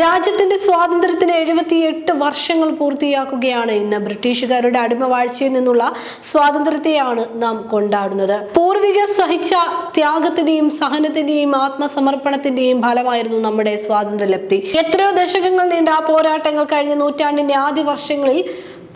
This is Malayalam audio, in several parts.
രാജ്യത്തിന്റെ സ്വാതന്ത്ര്യത്തിന് എഴുപത്തിയെട്ട് വർഷങ്ങൾ പൂർത്തിയാക്കുകയാണ് ഇന്ന് ബ്രിട്ടീഷുകാരുടെ അടിമവാഴ്ചയിൽ നിന്നുള്ള സ്വാതന്ത്ര്യത്തെയാണ് നാം കൊണ്ടാടുന്നത്. പൂർവികർ സഹിച്ച ത്യാഗത്തിന്റെയും സഹനത്തിന്റെയും ആത്മസമർപ്പണത്തിന്റെയും ഫലമായിരുന്നു നമ്മുടെ സ്വാതന്ത്ര്യലബ്ധി. എത്രയോ ദശകങ്ങൾ നീണ്ട ആ പോരാട്ടങ്ങൾ കഴിഞ്ഞ നൂറ്റാണ്ടിന്റെ ആദ്യ വർഷങ്ങളിൽ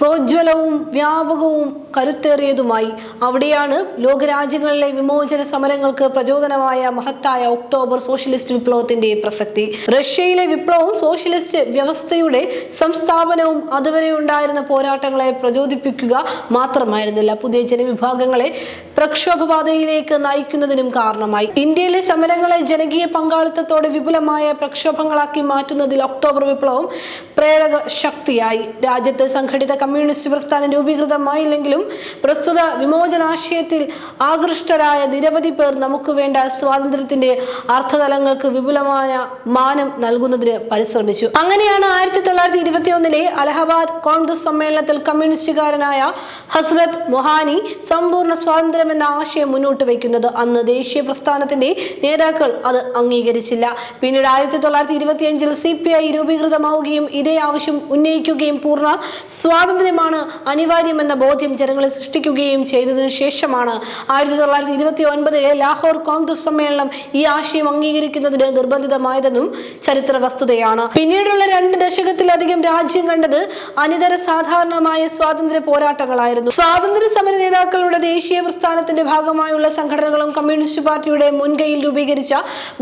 പ്രോജ്വലവും വ്യാപകവും കരുത്തേറിയതുമായി അവിടെയാണ് ലോകരാജ്യങ്ങളിലെ വിമോചന സമരങ്ങൾക്ക് പ്രചോദനമായ മഹത്തായ ഒക്ടോബർ സോഷ്യലിസ്റ്റ് വിപ്ലവത്തിന്റെ പ്രസക്തി. റഷ്യയിലെ വിപ്ലവം സോഷ്യലിസ്റ്റ് വ്യവസ്ഥയുടെ സംസ്ഥാപനവും അതുവരെ ഉണ്ടായിരുന്ന പോരാട്ടങ്ങളെ പ്രചോദിപ്പിക്കുക മാത്രമായിരുന്നില്ല. പുതിയ ജനവിഭാഗങ്ങളെ പ്രക്ഷോഭപാതയിലേക്ക് നയിക്കുന്നതിനും കാരണമായി. ഇന്ത്യയിലെ സമരങ്ങളെ ജനകീയ പങ്കാളിത്തത്തോടെ വിപുലമായ പ്രക്ഷോഭങ്ങളാക്കി മാറ്റുന്നതിൽ ഒക്ടോബർ വിപ്ലവം പ്രേരക ശക്തിയായി. രാജ്യത്ത് സംഘടിത കമ്മ്യൂണിസ്റ്റ് പ്രസ്ഥാനം രൂപീകൃതമായില്ലെങ്കിലും പ്രസ്തുത വിമോചനാശയത്തിൽ ആകൃഷ്ടരായ നിരവധി പേർ നമുക്ക് വേണ്ട സ്വാതന്ത്ര്യത്തിന്റെ അർത്ഥതലങ്ങൾക്ക് വിപുലമായ മാനം നൽകുന്നതിന് പരിശ്രമിച്ചു. അങ്ങനെയാണ് ആയിരത്തി തൊള്ളായിരത്തി ഇരുപത്തി ഒന്നിലെ അലഹബാദ് കോൺഗ്രസ് സമ്മേളനത്തിൽ കമ്മ്യൂണിസ്റ്റുകാരനായ ഹസ്രത് മൊഹാനി സമ്പൂർണ സ്വാതന്ത്ര്യം എന്ന ആശയം മുന്നോട്ട് വയ്ക്കുന്നത്. അന്ന് ദേശീയ പ്രസ്ഥാനത്തിന്റെ നേതാക്കൾ അത് അംഗീകരിച്ചില്ല. പിന്നീട് ആയിരത്തി തൊള്ളായിരത്തി ഇരുപത്തിയഞ്ചിൽ സി പി ഐ രൂപീകൃതമാവുകയും ഇതേ ആവശ്യം ഉന്നയിക്കുകയും പൂർണ സ്വാതന്ത്ര്യമാണ് അനിവാര്യമെന്ന ബോധ്യം ജനങ്ങളെ സൃഷ്ടിക്കുകയും ചെയ്തതിനു ശേഷമാണ് ആയിരത്തി തൊള്ളായിരത്തി ഇരുപത്തി ഒൻപതിലെ ലാഹോർ കോൺഗ്രസ് സമ്മേളനം ഈ ആശയം അംഗീകരിക്കുന്നതിന് നിർബന്ധിതമായതെന്നും ചരിത്ര വസ്തുതയാണ്. പിന്നീടുള്ള രണ്ട് ദശകത്തിലധികം രാജ്യം കണ്ടത് അനിതര സാധാരണമായ സ്വാതന്ത്ര്യ പോരാട്ടങ്ങളായിരുന്നു. സ്വാതന്ത്ര്യ സമര നേതാക്കളുടെ ദേശീയ പ്രസ്ഥാനത്തിന്റെ ഭാഗമായുള്ള സംഘടനകളും കമ്മ്യൂണിസ്റ്റ് പാർട്ടിയുടെ മുൻകൈയിൽ രൂപീകരിച്ച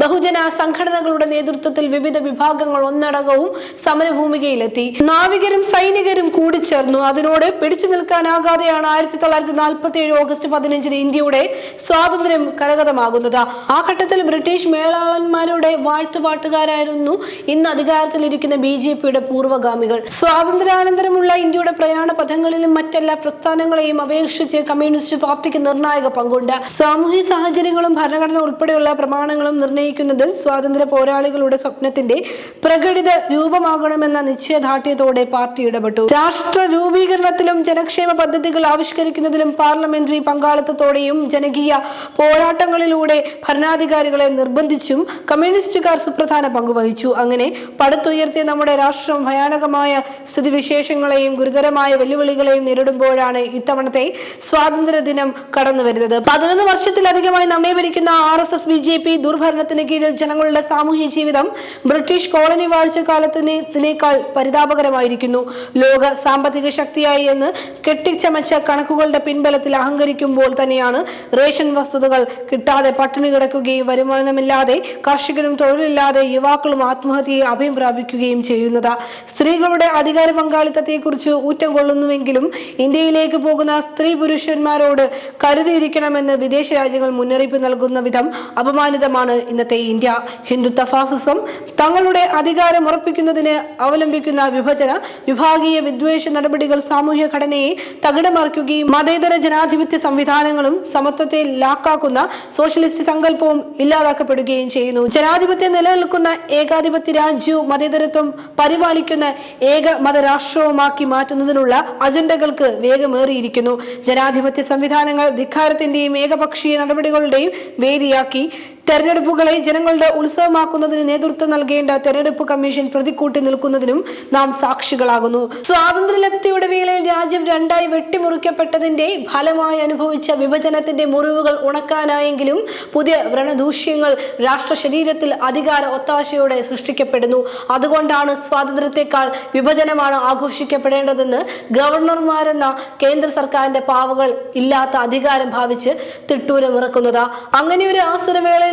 ബഹുജന സംഘടനകളുടെ നേതൃത്വത്തിൽ വിവിധ വിഭാഗങ്ങൾ ഒന്നടങ്കവും സമരഭൂമികയിലെത്തി. നാവികരും സൈനികരും കൂടിച്ചേർന്നു അതിനോട് പിടിച്ചു നിൽക്കാനാകാതെയാണ് ആയിരത്തി തൊള്ളായിരത്തി നാൽപ്പത്തി ഏഴ് ഓഗസ്റ്റ് പതിനഞ്ചിന് ഇന്ത്യയുടെ സ്വാതന്ത്ര്യം കരകതമാകുന്നത് ആ ഘട്ടത്തിൽ ബ്രിട്ടീഷ് മേളാളന്മാരുടെ വാഴ്ത്തുപാട്ടുകാരായിരുന്നു ഇന്ന് അധികാരത്തിലിരിക്കുന്ന ബി ജെ പിയുടെ പൂർവഗാമികൾ. സ്വാതന്ത്ര്യാനന്തരമുള്ള ഇന്ത്യയുടെ പ്രയാണ പഥങ്ങളിലും മറ്റെല്ലാ പ്രസ്ഥാനങ്ങളെയും അപേക്ഷിച്ച് കമ്മ്യൂണിസ്റ്റ് പാർട്ടിക്ക് നിർണായക പങ്കുണ്ട്. സാമൂഹ്യ സാഹചര്യങ്ങളും ഭരണഘടന ഉൾപ്പെടെയുള്ള പ്രമാണങ്ങളും നിർണയിക്കുന്നതിൽ സ്വാതന്ത്ര്യ പോരാളികളുടെ സ്വപ്നത്തിന്റെ പ്രകടിത രൂപമാകണമെന്ന നിശ്ചയദാർഢ്യത്തോടെ പാർട്ടി ഇടപെട്ടു. രാഷ്ട്ര രൂപീകരണത്തിലും ജനക്ഷേമ പദ്ധതികൾ ആവിഷ്കരിക്കുന്നതിലും പാർലമെന്ററി പങ്കാളിത്തത്തോടെയും ജനകീയ പോരാട്ടങ്ങളിലൂടെ ഭരണാധികാരികളെ നിർബന്ധിച്ചും കമ്മ്യൂണിസ്റ്റുകാർ സുപ്രധാന പങ്കുവഹിച്ചു അങ്ങനെ പടുത്തുയർത്തിയ നമ്മുടെ രാഷ്ട്രം ഭയാനകമായ സ്ഥിതിവിശേഷങ്ങളെയും ഗുരുതരമായ വെല്ലുവിളികളെയും നേരിടുമ്പോഴാണ് ഇത്തവണത്തെ സ്വാതന്ത്ര്യ ദിനം കടന്നു വരുന്നത്. പതിനൊന്ന് വർഷത്തിലധികമായി നമ്മെ ഭരിക്കുന്ന R S S B J P ദുർഭരണത്തിന് കീഴിൽ ജനങ്ങളുടെ സാമൂഹ്യ ജീവിതം ബ്രിട്ടീഷ് കോളനി വാഴ്ച കാലത്തിനേക്കാൾ പരിതാപകരമായിരിക്കുന്നു. ലോക സാമ്പത്തിക ശക്തിയായി എന്ന് കെട്ടിച്ചമച്ച കണക്കുകളുടെ പിൻബലത്തിൽ അഹങ്കരിക്കുമ്പോൾ തന്നെയാണ് റേഷൻ വസ്തുതകൾ കിട്ടാതെ പട്ടിണി കിടക്കുകയും വരുമാനമില്ലാതെ കർഷകരും തൊഴിലില്ലാതെ യുവാക്കളും ആത്മഹത്യയെ അഭയം പ്രാപിക്കുകയും ചെയ്യുന്നത്. സ്ത്രീകളുടെ അധികാര പങ്കാളിത്തത്തെക്കുറിച്ച് ഊറ്റം കൊള്ളുന്നുവെങ്കിലും ഇന്ത്യയിലേക്ക് പോകുന്ന സ്ത്രീ പുരുഷന്മാരോട് കരുതിയിരിക്കണമെന്ന് വിദേശ രാജ്യങ്ങൾ മുന്നറിയിപ്പ് നൽകുന്ന വിധം അപമാനിതമാണ് ഇന്നത്തെ ഇന്ത്യ. ഹിന്ദുത്വ ഫാസിസം തങ്ങളുടെ അധികാരം ഉറപ്പിക്കുന്നതിന് അവലംബിക്കുന്ന വിഭജന വിഭാഗീയ വിദ്വേഷ നടപടികൾ സാമൂഹ്യ ഘടനയെ തകിടമറിക്കുകയും മതേതര ജനാധിപത്യ സംവിധാനങ്ങളും സമത്വത്തെ ലാക്കാക്കുന്ന സോഷ്യലിസ്റ്റ് സങ്കല്പവും ഇല്ലാതാക്കപ്പെടുകയും ചെയ്യുന്നു. ജനാധിപത്യം നിലനിൽക്കുന്ന ഏകാധിപത്യ രാജ്യവും മതേതരത്വം പരിപാലിക്കുന്ന ഏക മതരാഷ്ട്രവുമാക്കി മാറ്റുന്നതിനുള്ള അജണ്ടകൾക്ക് വേഗമേറിയിരിക്കുന്നു. ജനാധിപത്യ സംവിധാനങ്ങൾ ധിക്കാരത്തിന്റെയും ഏകപക്ഷീയ നടപടികളുടെയും വേദിയാക്കി തെരഞ്ഞെടുപ്പുകളെ ജനങ്ങളുടെ ഉത്സവമാക്കുന്നതിന് നേതൃത്വം നൽകേണ്ട തെരഞ്ഞെടുപ്പ് കമ്മീഷൻ പ്രതിക്കൂട്ടി നിൽക്കുന്നതിനും നാം സാക്ഷികളാകുന്നു. സ്വാതന്ത്ര്യലബ്ധിയുടെ വേളയിൽ രാജ്യം രണ്ടായി വെട്ടിമുറിക്കപ്പെട്ടതിന്റെ ഫലമായി അനുഭവിച്ച വിഭജനത്തിന്റെ മുറിവുകൾ ഉണക്കാനായെങ്കിലും പുതിയ വ്രണദൂഷ്യങ്ങൾ രാഷ്ട്ര ശരീരത്തിൽ അധികാര ഒത്താശയോടെ സൃഷ്ടിക്കപ്പെടുന്നു. അതുകൊണ്ടാണ് സ്വാതന്ത്ര്യത്തെക്കാൾ വിഭജനമാണ് ആഘോഷിക്കപ്പെടേണ്ടതെന്ന് ഗവർണർമാരെന്ന കേന്ദ്ര സർക്കാരിന്റെ പാവകൾ ഇല്ലാത്ത അധികാരം ഭാവിച്ച് തിട്ടൂരമിറക്കുന്നത്. അങ്ങനെ ഒരു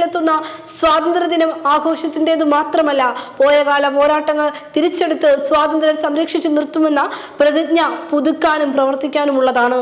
ആസുരവേളയിലെത്തുന്ന സ്വാതന്ത്ര്യദിനം ആഘോഷത്തിന്റെതു മാത്രമല്ല പോയകാല പോരാട്ടങ്ങൾ തിരിച്ചെടുത്ത് സ്വാതന്ത്ര്യം സംരക്ഷിച്ചു നിർത്തുമെന്ന പ്രതിജ്ഞ പുതുക്കാനും പ്രവർത്തിക്കാനുമുള്ളതാണ്.